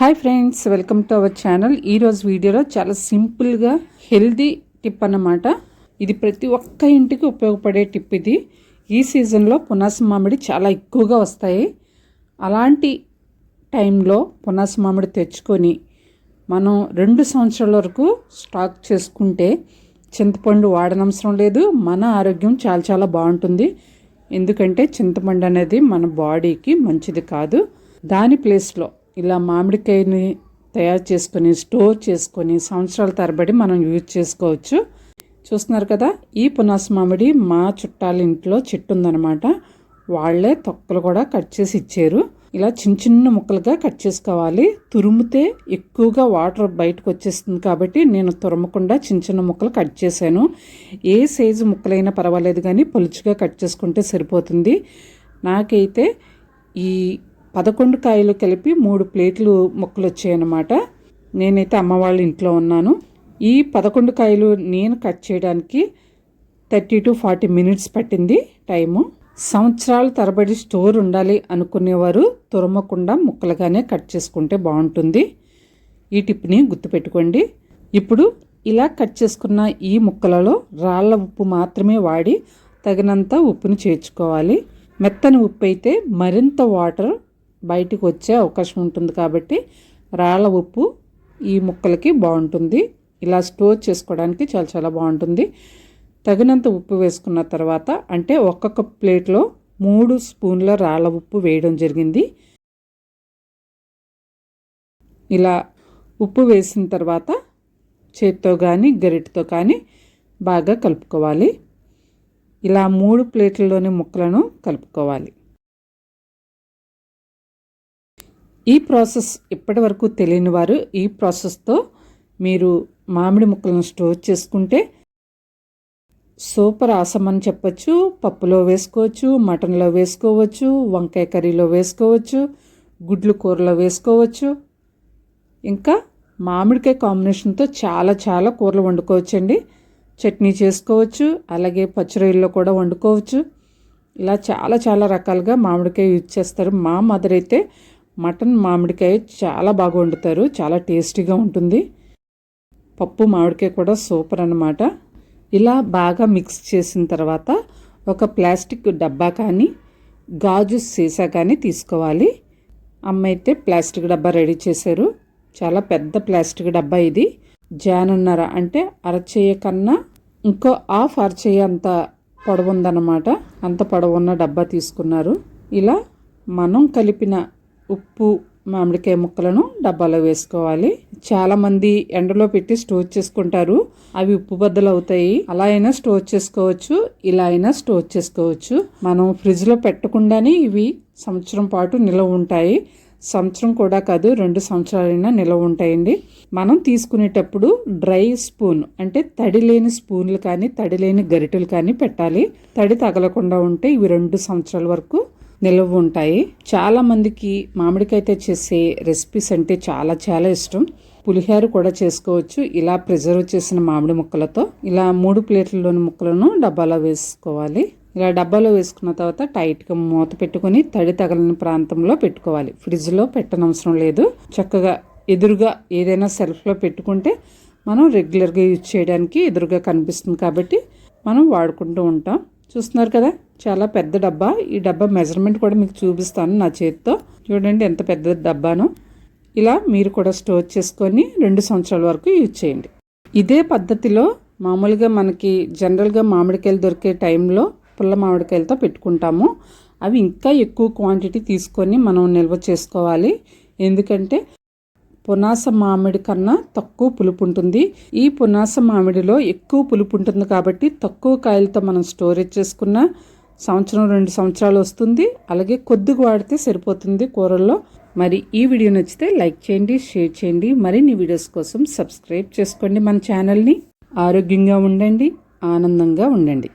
Hi friends welcome to our channel ఈరోజు వీడియోలో చాలా సింపుల్గా హెల్దీ టిప్ అన్నమాట. ఇది ప్రతి ఒక్క ఇంటికి ఉపయోగపడే టిప్ ఇది. ఈ సీజన్లో పునాస మామిడి చాలా ఎక్కువగా వస్తాయి. అలాంటి టైంలో పునాస మామిడి తెచ్చుకొని మనం రెండు సంవత్సరాల వరకు స్టాక్ చేసుకుంటే చింతపండు వాడనవసరం లేదు. మన ఆరోగ్యం చాలా చాలా బాగుంటుంది. ఎందుకంటే చింతపండు అనేది మన బాడీకి మంచిది కాదు. దాని ప్లేస్లో ఇలా మామిడికాయని తయారు చేసుకొని స్టోర్ చేసుకొని సంవత్సరాల తరబడి మనం యూజ్ చేసుకోవచ్చు. చూస్తున్నారు కదా ఈ పునాస మామిడి మా చుట్టాల ఇంట్లో చెట్టు ఉందన్నమాట. వాళ్ళే తొక్కలు కూడా కట్ చేసి ఇచ్చారు. ఇలా చిన్న చిన్న ముక్కలుగా కట్ చేసుకోవాలి. తురుముతే ఎక్కువగా వాటర్ బయటకు వచ్చేస్తుంది కాబట్టి నేను తురమకుండా చిన్న చిన్న ముక్కలు కట్ చేశాను. ఏ సైజు ముక్కలైనా పర్వాలేదు కానీ పలుచుగా కట్ చేసుకుంటే సరిపోతుంది. నాకైతే ఈ పదకొండు కాయలు కలిపి మూడు ప్లేట్లు ముక్కలు వచ్చాయన్నమాట నేనైతే అమ్మ వాళ్ళ ఇంట్లో ఉన్నాను. ఈ పదకొండు కాయలు నేను కట్ చేయడానికి థర్టీ టు ఫార్టీ మినిట్స్ పట్టింది టైము. సంవత్సరాల తరబడి స్టోర్ ఉండాలి అనుకునేవారు తురమకుండా ముక్కలుగానే కట్ చేసుకుంటే బాగుంటుంది. ఈ టిప్ని గుర్తుపెట్టుకోండి. ఇప్పుడు ఇలా కట్ చేసుకున్న ఈ ముక్కలలో రాళ్ళ ఉప్పు మాత్రమే వాడి తగినంత ఉప్పుని చేర్చుకోవాలి. మెత్తని ఉప్పు అయితే మరింత వాటర్ బయటికి వచ్చే అవకాశం ఉంటుంది కాబట్టి రాళ్ళ ఉప్పు ఈ ముక్కలకి బాగుంటుంది. ఇలా స్టోర్ చేసుకోవడానికి చాలా చాలా బాగుంటుంది. తగినంత ఉప్పు వేసుకున్న తర్వాత అంటే ఒక్కొక్క ప్లేట్లో మూడు స్పూన్ల రాళ్ళ ఉప్పు వేయడం జరిగింది. ఇలా ఉప్పు వేసిన తర్వాత చేత్తో కానీ గరిటతో కానీ బాగా కలుపుకోవాలి. ఇలా మూడు ప్లేట్లలోని ముక్కలను కలుపుకోవాలి. ఈ ప్రాసెస్ ఇప్పటి వరకు తెలియని వారు ఈ ప్రాసెస్తో మీరు మామిడి ముక్కలను స్టోర్ చేసుకుంటే సూపర్ ఆసం అని చెప్పచ్చు పప్పులో వేసుకోవచ్చు మటన్లో వేసుకోవచ్చు వంకాయ కర్రీలో వేసుకోవచ్చు గుడ్లు కూరలో వేసుకోవచ్చు. ఇంకా మామిడికాయ కాంబినేషన్తో చాలా చాలా కూరలు వండుకోవచ్చండి. చట్నీ చేసుకోవచ్చు అలాగే పచ్చిరొయ్యల్లో కూడా వండుకోవచ్చు. ఇలా చాలా చాలా రకాలుగా మామిడికాయ యూజ్ చేస్తారు. మా మదర్ అయితే మటన్ మామిడికాయ చాలా బాగా వండుతారు చాలా టేస్టీగా ఉంటుంది. పప్పు మామిడికాయ కూడా సూపర్ అనమాట ఇలా బాగా మిక్స్ చేసిన తర్వాత ఒక ప్లాస్టిక్ డబ్బా కానీ గాజు సీసా కానీ తీసుకోవాలి. అమ్మ అయితే ప్లాస్టిక్ డబ్బా రెడీ చేశారు. చాలా పెద్ద ప్లాస్టిక్ డబ్బా ఇది. జానున్నర అంటే అరచేయ కన్నా ఇంకో హాఫ్ అరచేయ అంత పొడవు ఉందన్నమాట అంత పొడవున్న డబ్బా తీసుకున్నారు. ఇలా మనం కలిపిన ఉప్పు మామిడికాయ ముక్కలను డబ్బాలో వేసుకోవాలి. చాలామంది ఎండలో పెట్టి స్టోర్ చేసుకుంటారు. అవి ఉప్పు బద్దలు అవుతాయి. అలా అయినా స్టోర్ చేసుకోవచ్చు. ఇలా అయినా స్టోర్ చేసుకోవచ్చు. మనం ఫ్రిడ్జ్లో పెట్టకుండానే ఇవి సంవత్సరం పాటు నిల్వ ఉంటాయి. సంవత్సరం కూడా కాదు రెండు సంవత్సరాలైనా నిల్వ ఉంటాయండి. మనం తీసుకునేటప్పుడు డ్రై స్పూన్ అంటే తడి లేని స్పూన్లు కానీ తడి లేని గరిటెలు కానీ పెట్టాలి. తడి తగలకుండా ఉంటే ఇవి రెండు సంవత్సరాల వరకు నిల్వ ఉంటాయి. చాలామందికి మామిడికైతే మామిడికాయతో చేసే రెసిపీస్ అంటే చాలా చాలా ఇష్టం. పులిహోర కూడా చేసుకోవచ్చు. ఇలా ప్రిజర్వ్ చేసిన మామిడి ముక్కలతో ఇలా మూడు ప్లేట్లలోని ముక్కలను డబ్బాలో వేసుకోవాలి. ఇలా డబ్బాలో వేసుకున్న తర్వాత టైట్గా మూత పెట్టుకుని తడి తగలని ప్రాంతంలో పెట్టుకోవాలి. ఫ్రిడ్జ్లో పెట్టనవసరం లేదు. చక్కగా ఎదురుగా ఏదైనా సెల్ఫ్లో పెట్టుకుంటే మనం రెగ్యులర్గా యూజ్ చేయడానికి ఎదురుగా కనిపిస్తుంది కాబట్టి మనం వాడుకుంటూ ఉంటాం. చూస్తున్నారు కదా? చాలా పెద్ద డబ్బా. ఈ డబ్బా మెజర్మెంట్ కూడా మీకు చూపిస్తాను నా చేతితో. చూడండి ఎంత పెద్ద డబ్బాను. ఇలా మీరు కూడా స్టోర్ చేసుకొని రెండు సంవత్సరాల వరకు యూజ్ చేయండి. ఇదే పద్ధతిలో మామూలుగా మనకి జనరల్గా మామిడికాయలు దొరికే టైంలో పుల్ల మామిడికాయలతో పెట్టుకుంటాము. అవి ఇంకా ఎక్కువ క్వాంటిటీ తీసుకొని మనం నిల్వ చేసుకోవాలి. ఎందుకంటే పునాస మామిడి కన్నా తక్కువ పులుపు ఉంటుంది ఈ పునాస మామిడిలో ఎక్కువ పులుపు ఉంటుంది కాబట్టి తక్కువ కాయలతో మనం స్టోరేజ్ చేసుకున్న సంవత్సరం రెండు సంవత్సరాలు వస్తుంది. అలాగే కొద్దిగా వాడితే సరిపోతుంది కూరల్లో. మరి ఈ వీడియో నచ్చితే లైక్ చేయండి షేర్ చేయండి. మరిన్ని వీడియోస్ కోసం సబ్స్క్రైబ్ చేసుకోండి మన ఛానల్ని. ఆరోగ్యంగా ఉండండి ఆనందంగా ఉండండి.